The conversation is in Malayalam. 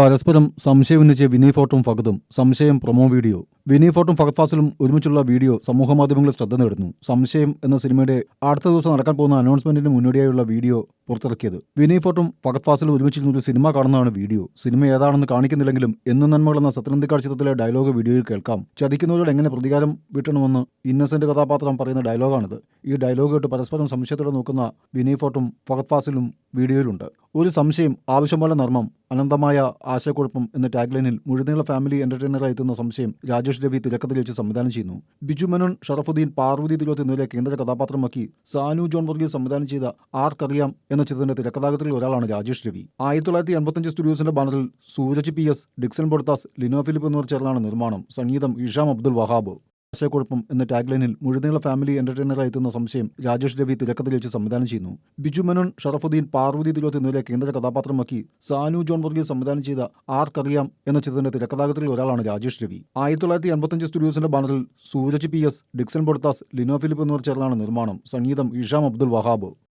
പരസ്പരം സംശയമുന്നയിച്ച് വിനയ് ഫോർട്ടും ഫഗദും സംശയം പ്രൊമോ വീഡിയോ. വിനയ് ഫോർട്ടും ഫഗദ് ഫാസിലും ഒരുമിച്ചുള്ള വീഡിയോ സമൂഹമാധ്യമങ്ങളിൽ ശ്രദ്ധ നേടുന്നു. സംശയം എന്ന സിനിമയുടെ അടുത്ത ദിവസം നടക്കാൻ പോകുന്ന അനൗൺസ്മെന്റിന് മുന്നോടിയായുള്ള വീഡിയോ പുറത്തിറക്കിയത്. വിനയ് ഫോർട്ടും ഫഗദ് ഫാസിലും ഒരുമിച്ചിരുന്ന ഒരു സിനിമ കാണുന്നതാണ് വീഡിയോ. സിനിമ ഏതാണെന്ന് കാണിക്കുന്നില്ലെങ്കിലും എന്നും നന്മകൾ എന്ന സത്യനന്ദിക്കാട് ചിത്രത്തിലെ ഡയലോഗ് വീഡിയോയിൽ കേൾക്കാം. ചതിക്കുന്നവരോട് എങ്ങനെ പ്രതികാരം വീട്ടണമെന്ന് ഇന്നസെന്റ് കഥാപാത്രം പറയുന്ന ഡയലോഗാണിത്. ഈ ഡയലോഗ് കേട്ട് പരസ്പരം സംശയത്തോടെ നോക്കുന്ന വിനയ് ഫോർട്ടും ഫഗദ് ഫാസിലും വീഡിയോയിലുണ്ട്. ഒരു സംശയം ആവശ്യമുള്ള നർമ്മം അനന്തമായ ആശയക്കുഴപ്പം എന്ന ടാഗ്ലൈനിൽ മുഴുനീള ഫാമിലി എന്റർടൈനറായി എത്തുന്ന സംശയം രാജേഷ് രവി തിരക്കഥയിൽ വെച്ച് സംവിധാനം ചെയ്യുന്നു. ബിജു മേനോൻ ഷറഫുദ്ദീൻ പാർവതി തിലോത്ത് എന്നിവരെ കേന്ദ്ര കഥാപാത്രമാക്കി സാനു ജോൺ വർഗീസ് സംവിധാനം ചെയ്ത ആർക്കറിയാം എന്ന ചിത്രത്തിന്റെ തിരക്കഥാകൃത്തിൽ ഒരാളാണ് രാജേഷ് രവി. ആയിരത്തി തൊള്ളായിരത്തി എൺപത്തഞ്ച് സ്റ്റുഡിയോസിന്റെ ബാനറിൽ Sooraj P S Dixon Borthas Lino Philip എന്നിവർ ചേർന്നാണ് നിർമ്മാണം. സംഗീതം ഇഷാം അബ്ദുൽ വഹാബ്. ആശയക്കുഴപ്പം എന്ന ടാഗ്ലൈനിൽ മുഴുനീള ഫാമിലി എന്റർടൈനറായി എത്തുന്ന സംശയം രാജേഷ് രവി തിരക്കഥയിൽ വെച്ച് സംവിധാനം ചെയ്യുന്നു. ബിജു മനോൻ ഷറഫുദ്ദീൻ പാർവതി തിലോത്ത് എന്നിവരെ കേന്ദ്ര കഥാപാത്രമാക്കി സാനു ജോൺ വർഗീസ് സംവിധാനം ചെയ്ത ആർക്കറിയാം എന്ന ചിത്രത്തിന്റെ തിരക്കഥാകൃത്തിൽ ഒരാളാണ് രാജേഷ് രവി. ആയിരത്തി തൊള്ളായിരത്തി എൺപത്തഞ്ച് സ്റ്റുഡിയോസിന്റെ ബാനറിൽ Sooraj P S Dixon Borthas Lino Philip എന്നിവർ ചേർന്നാണ് നിർമ്മാണം. സംഗീതം ഇഷാം അബ്ദുൽ വഹാബ്.